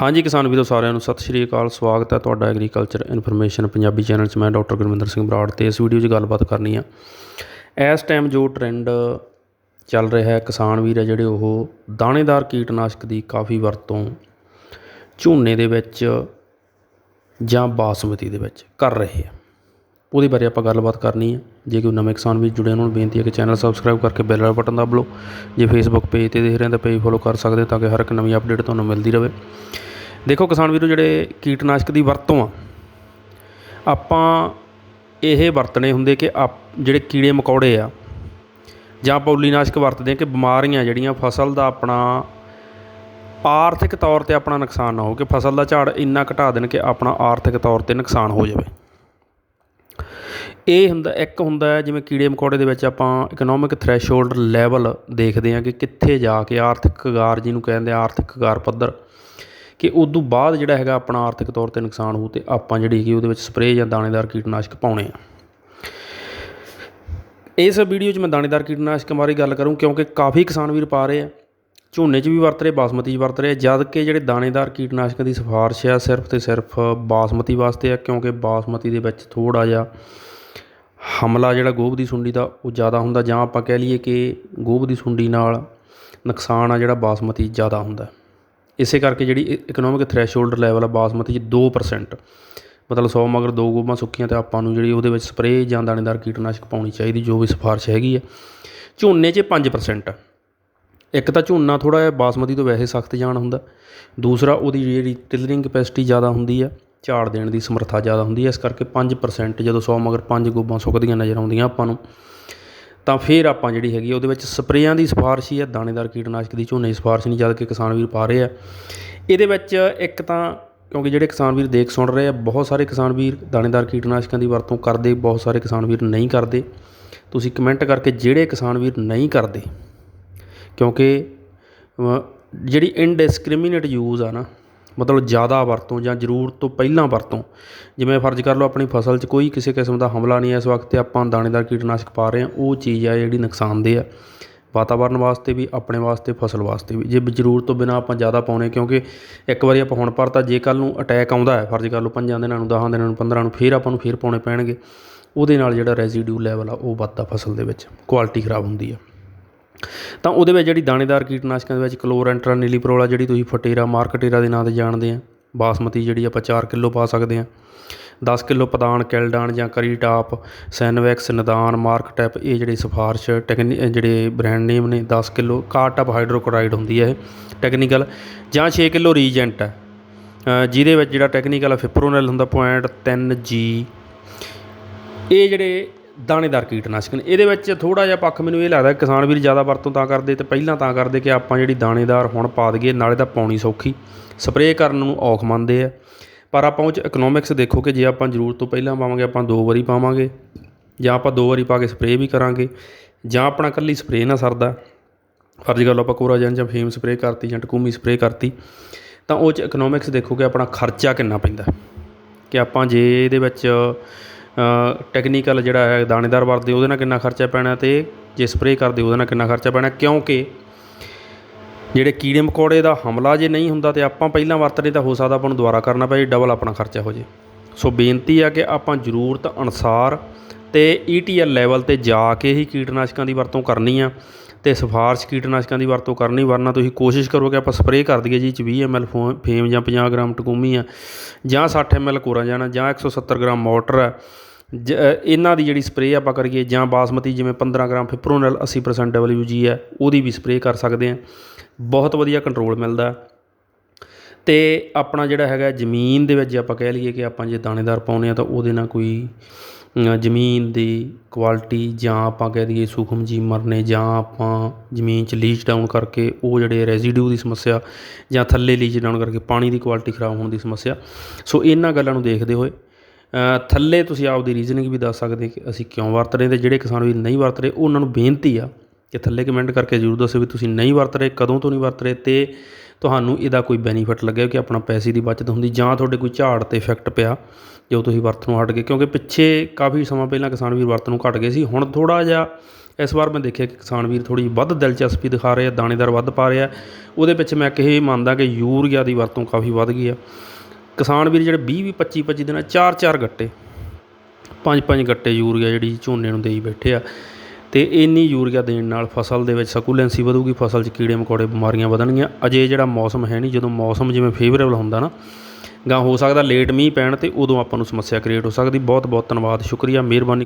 ਹਾਂਜੀ ਕਿਸਾਨ ਵੀਰੋ, ਸਾਰਿਆਂ ਨੂੰ ਸਤਿ ਸ਼੍ਰੀ ਅਕਾਲ। ਸਵਾਗਤ ਹੈ ਤੁਹਾਡਾ ਐਗਰੀਕਲਚਰ ਇਨਫੋਰਮੇਸ਼ਨ ਪੰਜਾਬੀ ਚੈਨਲ 'ਚ। ਮੈਂ ਡਾਕਟਰ ਗੁਰਮਿੰਦਰ ਸਿੰਘ ਬਰਾੜ ਤੇ ਇਸ ਵੀਡੀਓ 'ਚ ਗੱਲਬਾਤ ਕਰਨੀ ਆ। ਇਸ ਟਾਈਮ ਜੋ ਟ੍ਰੈਂਡ ਚੱਲ ਰਿਹਾ ਹੈ, ਕਿਸਾਨ ਵੀਰ ਹੈ ਜਿਹੜੇ ਉਹ ਦਾਣੇਦਾਰ ਕੀਟਨਾਸ਼ਕ ਦੀ ਕਾਫੀ ਵਰਤੋਂ ਝੋਨੇ ਦੇ ਵਿੱਚ ਜਾਂ ਬਾਸਮਤੀ ਦੇ ਵਿੱਚ ਕਰ ਰਹੇ ਆ। ਉਹਦੇ ਬਾਰੇ ਆਪਾਂ ਗੱਲਬਾਤ ਕਰਨੀ ਹੈ। ਜੇ ਕੋਈ ਨਵੇਂ ਕਿਸਾਨ ਵੀਰ ਜੁੜੇ ਉਹਨਾਂ ਨੂੰ ਬੇਨਤੀ ਹੈ ਕਿ ਚੈਨਲ ਸਬਸਕ੍ਰਾਈਬ ਕਰਕੇ ਬੈਲ ਵਾਲਾ ਬਟਨ ਦਬ ਲਓ। ਜੇ ਫੇਸਬੁੱਕ ਪੇਜ ਤੇ ਦੇਖ ਰਹੇ ਤਾਂ ਪੇਜ ਫੋਲੋ ਕਰ ਸਕਦੇ ਹੋ ਤਾਂ ਕਿ ਹਰ ਇੱਕ ਨਵੀਂ ਅਪਡੇਟ ਤੁਹਾਨੂੰ ਮਿਲਦੀ ਰਹੇ। ਦੇਖੋ ਕਿਸਾਨ ਵੀਰੋ, ਜਿਹੜੇ ਕੀਟਨਾਸ਼ਕ ਦੀ ਵਰਤੋਂ ਆ, ਆਪਾਂ ਇਹ ਵਰਤਣੇ ਹੁੰਦੇ ਕਿ ਆਪ ਜਿਹੜੇ ਕੀੜੇ ਮਕੌੜੇ ਆ, ਜਾਂ ਪੌਲੀਨਾਸ਼ਕ ਵਰਤਦੇ ਆ ਕਿ ਬਿਮਾਰੀਆਂ ਜਿਹੜੀਆਂ ਫਸਲ ਦਾ ਆਪਣਾ ਆਰਥਿਕ ਤੌਰ ਤੇ ਆਪਣਾ ਨੁਕਸਾਨ ਨਾ ਹੋ ਕਿ ਫਸਲ ਦਾ ਝਾੜ ਇੰਨਾ ਘਟਾ ਦੇਣ ਕਿ ਆਪਣਾ ਆਰਥਿਕ ਤੌਰ ਤੇ ਨੁਕਸਾਨ ਹੋ ਜਾਵੇ। ਇਹ ਹੁੰਦਾ, ਇੱਕ ਹੁੰਦਾ ਜਿਵੇਂ ਕੀੜੇ ਮਕੌੜੇ ਦੇ ਵਿੱਚ ਆਪਾਂ ਇਕਨੋਮਿਕ ਥ੍ਰੈਸ਼ਹੋਲਡ ਲੈਵਲ ਦੇਖਦੇ ਹਾਂ ਕਿ ਕਿੱਥੇ ਜਾ ਕੇ ਆਰਥਿਕ ਕਗਾਰ ਜਿਹਨੂੰ ਕਹਿੰਦੇ ਆ, ਆਰਥਿਕ ਕਗਾਰ ਪੱਧਰ, ਕਿ ਉਦੋਂ ਬਾਅਦ ਜਿਹੜਾ ਹੈਗਾ ਆਪਣਾ ਆਰਥਿਕ ਤੌਰ ਤੇ ਨੁਕਸਾਨ ਹੋਊ ਤੇ ਆਪਾਂ ਜਿਹੜੀ ਹੈਗੀ ਉਹਦੇ ਵਿੱਚ ਸਪਰੇਅ ਜਾਂ ਦਾਣੇਦਾਰ ਕੀਟਨਾਸ਼ਕ ਪਾਉਣੇ ਆ। ਇਸ ਵੀਡੀਓ 'ਚ ਮੈਂ ਦਾਣੇਦਾਰ ਕੀਟਨਾਸ਼ਕਾਂ ਬਾਰੇ ਗੱਲ ਕਰੂੰ, ਕਿਉਂਕਿ ਕਾਫੀ ਕਿਸਾਨ ਵੀਰ ਪਾ ਰਹੇ ਆ, ਝੋਨੇ 'ਚ ਵੀ ਵਰਤ ਰਹੇ, ਬਾਸਮਤੀ 'ਚ ਵਰਤ ਰਹੇ, ਜਦ ਕਿ ਜਿਹੜੇ ਦਾਣੇਦਾਰ ਕੀਟਨਾਸ਼ਕਾਂ ਦੀ ਸਿਫਾਰਿਸ਼ ਆ, ਸਿਰਫ ਤੇ ਸਿਰਫ ਬਾਸਮਤੀ ਵਾਸਤੇ ਆ, ਕਿਉਂਕਿ ਬਾਸਮਤੀ ਦੇ ਵਿੱਚ ਥੋੜਾ ਜਿਹਾ ਹਮਲਾ ਜਿਹੜਾ ਗੋਭ ਦੀ ਸੁੰਡੀ ਦਾ ਉਹ ਜ਼ਿਆਦਾ ਹੁੰਦਾ ਜਾਂ ਆਪਾਂ ਕਹਿ ਲਈਏ ਕਿ ਗੋਭ ਦੀ ਸੁੰਡੀ ਨਾਲ ਨੁਕਸਾਨ ਆ ਜਿਹੜਾ ਬਾਸਮਤੀ ਜ਼ਿਆਦਾ ਹੁੰਦਾ। ਇਸੇ ਕਰਕੇ ਜਿਹੜੀ ਇਕਨੋਮਿਕ ਥ੍ਰੈਸ਼ਹੋਲਡ ਲੈਵਲ ਆ ਬਾਸਮਤੀ 'ਚ 2% ਮਤਲਬ 100 ਮਗਰ ਦੋ ਗੋਭਾਂ ਸੁੱਕੀਆਂ ਤੇ ਆਪਾਂ ਨੂੰ ਜਿਹੜੀ ਉਹਦੇ ਵਿੱਚ ਸਪਰੇਅ ਜਾਂ ਦਾਣੇਦਾਰ ਕੀਟਨਾਸ਼ਕ ਪਾਉਣੀ ਚਾਹੀਦੀ, ਜੋ ਵੀ ਸਿਫਾਰਿਸ਼ ਹੈਗੀ ਆ। ਝੋਨੇ 'ਚ 5% ਆ ਇੱਕ ਤਾਂ ਝੋਨਾ ਥੋੜਾ ਜਿਹਾ ਬਾਸਮਤੀ ਤੋਂ ਵੈਸੇ ਸਖਤ ਜਾਣ ਹੁੰਦਾ। ਦੂਸਰਾ ਉਹਦੀ ਜਿਹੜੀ ਟਿਲਰਿੰਗ ਕਪੈਸਿਟੀ ਜ਼ਿਆਦਾ ਹੁੰਦੀ ਆ। ਝਾੜ ਦੇਣ ਦੀ ਸਮਰੱਥਾ ਜ਼ਿਆਦਾ ਹੁੰਦੀ ਹੈ, ਇਸ ਕਰਕੇ 5% ਜਦੋਂ 100 ਮਗਰ 5 ਗੋਬਾਂ ਸੁੱਕਦੀਆਂ ਨਜ਼ਰ ਆਉਂਦੀਆਂ ਆਪਾਂ ਨੂੰ, ਤਾਂ ਫਿਰ ਆਪਾਂ ਜਿਹੜੀ ਹੈਗੀ ਉਹਦੇ ਵਿੱਚ ਸਪਰੇਆਂ ਦੀ ਸਿਫਾਰਿਸ਼ ਹੀ ਹੈ, ਦਾਣੇਦਾਰ ਕੀਟਨਾਸ਼ਕ ਦੀ ਝੋਨੇ ਦੀ ਸਿਫਾਰਿਸ਼ ਨਹੀਂ, ਜਦ ਕਿ ਕਿਸਾਨ ਵੀਰ ਪਾ ਰਹੇ ਆ। ਇਹਦੇ ਵਿੱਚ ਇੱਕ ਤਾਂ, ਕਿਉਂਕਿ ਜਿਹੜੇ ਕਿਸਾਨ ਵੀਰ ਦੇਖ ਸੁਣ ਰਹੇ ਆ, ਬਹੁਤ ਸਾਰੇ ਕਿਸਾਨ ਵੀਰ ਦਾਣੇਦਾਰ ਕੀਟਨਾਸ਼ਕਾਂ ਦੀ ਵਰਤੋਂ ਕਰਦੇ, ਬਹੁਤ ਸਾਰੇ ਕਿਸਾਨ ਵੀਰ ਨਹੀਂ ਕਰਦੇ। ਤੁਸੀਂ ਕਮੈਂਟ ਕਰਕੇ ਜਿਹੜੇ ਕਿਸਾਨ ਵੀਰ ਨਹੀਂ ਕਰਦੇ, ਕਿਉਂਕਿ ਜਿਹੜੀ ਇਨਡਿਸਕ੍ਰਿਮੀਨੇਟ ਯੂਜ਼ ਆ ਨਾ ਮਤਲਬ ਜ਼ਿਆਦਾ ਵਰਤੋਂ ਜਾਂ ਜ਼ਰੂਰਤ ਤੋਂ ਪਹਿਲਾਂ ਵਰਤੋਂ। ਜਿਵੇਂ ਫਰਜ਼ ਕਰ ਲਓ ਆਪਣੀ ਫਸਲ 'ਚ ਕੋਈ ਕਿਸੇ ਕਿਸਮ ਦਾ ਹਮਲਾ ਨਹੀਂ ਹੈ, ਇਸ ਵਕਤ ਤੇ ਆਪਾਂ ਦਾਣੇਦਾਰ ਕੀਟਨਾਸ਼ਕ ਪਾ ਰਹੇ ਹਾਂ, ਉਹ ਚੀਜ਼ ਆ ਜਿਹੜੀ ਨੁਕਸਾਨਦੇਹ ਆ। ਵਾਤਾਵਰਨ ਵਾਸਤੇ ਵੀ, ਆਪਣੇ ਵਾਸਤੇ, ਫਸਲ ਵਾਸਤੇ ਵੀ। ਜੇ ਜ਼ਰੂਰਤ ਤੋਂ ਬਿਨਾ ਆਪਾਂ ਜ਼ਿਆਦਾ ਪਾਉਣੇ, ਕਿਉਂਕਿ ਇੱਕ ਵਾਰੀ ਆਪਾਂ ਹੁਣ ਭਰਤਾ, ਜੇ ਕੱਲ ਨੂੰ ਅਟੈਕ ਆਉਂਦਾ ਹੈ, ਫਰਜ਼ ਕਰ ਲਓ ਪੰਜਾਂ ਦਿਨਾਂ ਨੂੰ 10 ਦਿਨਾਂ ਨੂੰ 15 ਨੂੰ, ਫਿਰ ਆਪਾਂ ਨੂੰ ਫਿਰ ਪਾਉਣੇ ਪੈਣਗੇ। ਉਹਦੇ ਨਾਲ ਜਿਹੜਾ ਰੈਜ਼ੀਡਿਊ ਲੈਵਲ ਆ, ਉਹ ਵੱਧਦਾ ਫਸਲ ਦੇ ਵਿੱਚ। ਕੁਆਲਿਟੀ ਖਰਾਬ ਹੁੰਦੀ ਆ। ਤਾਂ ਉਹਦੇ ਵਿੱਚ ਜਿਹੜੀ ਦਾਣੇਦਾਰ ਕੀਟਨਾਸ਼ਕਾਂ ਦੇ ਵਿੱਚ ਕਲੋਰੈਂਟਰਾ, ਨੀਲੀਪਰੋਲਾ ਜਿਹੜੀ ਤੁਸੀਂ ਫਟੇਰਾ, ਮਾਰਕਟੇਰਾ ਦੇ ਨਾਂ ਤੇ ਜਾਣਦੇ ਆ, ਬਾਸਮਤੀ ਜਿਹੜੀ ਆਪਾਂ 4 ਕਿਲੋ ਪਾ ਸਕਦੇ ਹਾਂ 10 ਕਿਲੋ ਪਦਾਨ, ਕੈਲਡਾਨ ਜਾਂ ਕਰੀਟਾਪ ਸੈਨਵੈਕਸ, ਨਦਾਨ ਮਾਰਕਟੈਪ ਇਹ ਜਿਹੜੇ ਸਿਫਾਰਿਸ਼ ਟੈਕਨੀ, ਜਿਹੜੇ ਬ੍ਰਾਂਡ ਨੇਮ ਨੇ 10 ਕਿਲੋ ਕਾਰਟਪ ਹਾਈਡਰੋਕਲੋਰਾਈਡ ਹੁੰਦੀ ਹੈ ਇਹ ਟੈਕਨੀਕਲ ਜਾਂ 6 ਕਿਲੋ ਰੀਜੈਂਟ ਹੈ ਜਿਹਦੇ ਵਿੱਚ ਜਿਹੜਾ ਟੈਕਨੀਕਲ ਆ, ਫਿਪਰੋਨੈਲ ਹੁੰਦਾ 0.3 ਜੀ ਇਹ ਜਿਹੜੇ ਦਾਣੇਦਾਰ ਕੀਟਨਾਸ਼ਕ ਨੇ। ਇਹਦੇ ਵਿੱਚ ਥੋੜਾ ਜਿਹਾ ਪੱਖ ਮੈਨੂੰ ਇਹ ਲੱਗਦਾ ਕਿਸਾਨ ਵੀਰ ਜ਼ਿਆਦਾ ਵਰਤੋਂ ਤਾਂ ਕਰਦੇ ਤੇ ਪਹਿਲਾਂ ਤਾਂ ਕਰਦੇ ਕਿ ਆਪਾਂ ਜਿਹੜੀ ਦਾਣੇਦਾਰ ਹੁਣ ਪਾ ਦਈਏ, ਨਾਲੇ ਤਾਂ ਪਾਉਣੀ ਸੌਖੀ। ਸਪਰੇਅ ਕਰਨ ਨੂੰ ਔਖ ਮੰਨਦੇ ਆ। ਪਰ ਆਪਾਂ ਉਹ 'ਚ ਇਕਨੋਮਿਕਸ ਦੇਖੋ ਕਿ ਜੇ ਆਪਾਂ ਜ਼ਰੂਰਤ ਤੋਂ ਪਹਿਲਾਂ ਪਾਵਾਂਗੇ, ਆਪਾਂ ਦੋ ਵਾਰੀ ਪਾਵਾਂਗੇ, ਜਾਂ ਆਪਾਂ ਦੋ ਵਾਰੀ ਪਾ ਕੇ ਸਪਰੇਅ ਵੀ ਕਰਾਂਗੇ, ਜਾਂ ਆਪਣਾ ਕੱਲੀ ਸਪਰੇਅ ਨਾ ਸਰਦਾ। ਫਰਜ਼ ਗੱਲ ਆਪਾਂ ਕੋਰਾਜਨ ਜਾਂ ਫੇਮ ਸਪਰੇਅ ਕਰਤੀ ਜਾਂ ਟਕੂਮੀ ਸਪਰੇਅ ਕਰਤੀ, ਤਾਂ ਉਹ 'ਚ ਇਕਨੋਮਿਕਸ ਦੇਖੋ ਕਿ ਆਪਣਾ ਖਰਚਾ ਕਿੰਨਾ ਪੈਂਦਾ। ਕਿ ਆਪਾਂ ਜੇ ਇਹਦੇ ਵਿੱਚ ਟੈਕਨੀਕਲ ਜਿਹੜਾ ਹੈ ਦਾਣੇਦਾਰ ਵਰਤਦੇ ਉਹਦੇ ਨਾਲ ਕਿੰਨਾ ਖਰਚਾ ਪੈਣਾ ਅਤੇ ਜੇ ਸਪਰੇਅ ਕਰਦੇ ਉਹਦੇ ਨਾਲ ਕਿੰਨਾ ਖਰਚਾ ਪੈਣਾ, ਕਿਉਂਕਿ ਜਿਹੜੇ ਕੀੜੇ ਮਕੌੜੇ ਦਾ ਹਮਲਾ ਜੇ ਨਹੀਂ ਹੁੰਦਾ ਤੇ ਆਪਾਂ ਪਹਿਲਾਂ ਵਰਤਦੇ ਤਾਂ ਹੋ ਸਕਦਾ ਆਪਾਂ ਨੂੰ ਦੁਬਾਰਾ ਕਰਨਾ ਪਏ ਡਬਲ ਆਪਣਾ ਖਰਚਾ ਹੋ ਜੇ। ਸੋ ਬੇਨਤੀ ਆ ਕਿ ਆਪਾਂ ਜ਼ਰੂਰਤ ਅਨੁਸਾਰ ਤੇ ਈਟੀਐਲ ਲੈਵਲ ਤੇ ਜਾ ਕੇ ਹੀ ਕੀਟਨਾਸ਼ਕਾਂ ਦੀ ਵਰਤੋਂ ਕਰਨੀ ਆ। ਅਤੇ ਸਿਫਾਰਸ਼ ਕੀਟਨਾਸ਼ਕਾਂ ਦੀ ਵਰਤੋਂ ਕਰਨੀ ਵਰਨਾ ਤੁਸੀਂ ਕੋਸ਼ਿਸ਼ ਕਰੋ ਕਿ ਆਪਾਂ ਸਪਰੇਅ ਕਰ ਦਈਏ ਜੀ ਚ ਵੀਹ ਐੱਮ ਐੱਲ ਫੋ, ਫੇਮ ਜਾਂ 50 ਗ੍ਰਾਮ ਟਕੂਮੀ ਆ, ਜਾਂ ਸੱਠ ਐੱਮ ਐੱਲ ਕੋਰਾ ਜਾਣਾ, ਜਾਂ 170 ਗ੍ਰਾਮ ਮੋਟਰ ਹੈ ਜ ਇਹਨਾਂ ਦੀ ਜਿਹੜੀ ਸਪਰੇਅ ਆਪਾਂ ਕਰੀਏ, ਜਾਂ ਬਾਸਮਤੀ ਜਿਵੇਂ 15 ਗ੍ਰਾਮ ਫਿਪਰੋਨਲ 80% WG ਹੈ ਉਹਦੀ ਵੀ ਸਪਰੇਅ ਕਰ ਸਕਦੇ ਆ। ਬਹੁਤ ਵਧੀਆ ਕੰਟਰੋਲ ਮਿਲਦਾ। ਤੇ ਆਪਣਾ ਜਿਹੜਾ ਹੈਗਾ ਜ਼ਮੀਨ ਦੇ ਵਿੱਚ ਜੇ ਆਪਾਂ ਕਹਿ ਲਈਏ ਕਿ ਆਪਾਂ ਜੇ ਦਾਣੇਦਾਰ ਪਾਉਨੇ ਆ ਤਾਂ ਉਹਦੇ ਨਾਲ ਕੋਈ ਜ਼ਮੀਨ ਦੀ ਕੁਆਲਿਟੀ ਜਾਂ ਆਪਾਂ ਕਹਿ ਦਈਏ ਸੂਖਮ ਜੀ ਮਰਨੇ ਜਾਂ ਆਪਾਂ ਜ਼ਮੀਨ 'ਚ ਲੀਚ ਡਾਊਨ ਕਰਕੇ ਉਹ ਜਿਹੜੇ ਰੈਜ਼ੀਡਿਊ ਦੀ ਸਮੱਸਿਆ ਜਾਂ ਥੱਲੇ ਲੀਚ ਡਾਊਨ ਕਰਕੇ ਪਾਣੀ ਦੀ ਕੁਆਲਿਟੀ ਖਰਾਬ ਹੋਣ ਦੀ ਸਮੱਸਿਆ। ਸੋ ਇਹਨਾਂ ਗੱਲਾਂ ਨੂੰ ਦੇਖਦੇ ਹੋਏ ਥੱਲੇ ਤੁਸੀਂ ਆਪਦੀ ਰੀਜ਼ਨਿੰਗ ਵੀ ਦੱਸ ਸਕਦੇ ਕਿ ਅਸੀਂ ਕਿਉਂ ਵਰਤ ਰਹੇ ਤੇ ਜਿਹੜੇ ਕਿਸਾਨ ਵੀ ਨਹੀਂ ਵਰਤ ਰਹੇ, ਉਹਨਾਂ ਨੂੰ ਬੇਨਤੀ ਆ ਕਿ ਥੱਲੇ ਕਮੈਂਟ ਕਰਕੇ ਜ਼ਰੂਰ ਦੱਸੋ ਵੀ ਤੁਸੀਂ ਨਹੀਂ ਵਰਤ ਰਹੇ, ਕਦੋਂ ਤੋਂ ਨਹੀਂ ਵਰਤ ਰਹੇ ਤੇ ਤੁਹਾਨੂੰ ਇਹਦਾ ਕੋਈ ਬੈਨੀਫਿਟ ਲੱਗਿਆ ਕਿ ਆਪਣਾ ਪੈਸੇ ਦੀ ਬਚਤ ਹੁੰਦੀ ਜਾਂ ਤੁਹਾਡੇ ਕੋਈ ਝਾੜ ਤੇ ਇਫੈਕਟ ਪਿਆ, ਜੋ ਤੁਸੀਂ ਵਰਤ ਨੂੰ ਹਟ ਗਏ। ਕਿਉਂਕਿ ਪਿੱਛੇ ਕਾਫੀ ਸਮਾਂ ਪਹਿਲਾਂ ਕਿਸਾਨ ਵੀਰ ਵਰਤ ਨੂੰ ਘਟ ਗਏ ਸੀ, ਹੁਣ ਥੋੜਾ ਜਿਹਾ ਇਸ ਵਾਰ ਮੈਂ ਦੇਖਿਆ ਕਿ ਕਿਸਾਨ ਵੀਰ ਥੋੜ੍ਹੀ ਵੱਧ ਦਿਲਚਸਪੀ ਦਿਖਾ ਰਹੇ ਆ ਦਾਣੇਦਾਰ ਵੱਧ ਪਾ ਰਹੇ। ਆ ਉਹਦੇ ਪਿੱਛੇ ਮੈਂ ਇਹ ਮੰਨਦਾ ਕਿ ਯੂਰੀਆ ਦੀ ਵਰਤੋਂ ਕਾਫੀ ਵੱਧ ਗਈ ਆ। ਕਿਸਾਨ ਵੀਰ ਜਿਹੜੇ 20 ਵੀਹ 25 25 ਦਿਨਾਂ ਚਾਰ ਚਾਰ ਗੱਟੇ, ਪੰਜ ਪੰਜ ਗੱਟੇ ਯੂਰੀਆ ਜਿਹੜੀ ਝੋਨੇ ਨੂੰ ਦੇਈ ਬੈਠੇ ਆ। ਅਤੇ ਇੰਨੀ ਯੂਰੀਆ ਦੇਣ ਨਾਲ ਫਸਲ ਦੇ ਵਿੱਚ ਸਕੂਲੈਂਸੀ ਵਧੂਗੀ, ਫਸਲ 'ਚ ਕੀੜੇ ਮਕੌੜੇ, ਬਿਮਾਰੀਆਂ ਵਧਣਗੀਆਂ। ਅਜੇ ਜਿਹੜਾ ਮੌਸਮ ਹੈ ਨਹੀਂ, ਜਦੋਂ ਮੌਸਮ ਜਿਵੇਂ ਫੇਵਰੇਬਲ ਹੁੰਦਾ ਨਾ ਗਾਂ ਹੋ ਸਕਦਾ ਲੇਟ ਮੀਂਹ ਪੈਣ ਅਤੇ ਉਦੋਂ ਆਪਾਂ ਨੂੰ ਸਮੱਸਿਆ ਕ੍ਰੀਏਟ ਹੋ ਸਕਦੀ। ਬਹੁਤ ਬਹੁਤ ਧੰਨਵਾਦ, ਸ਼ੁਕਰੀਆ, ਮਿਹਰਬਾਨੀ।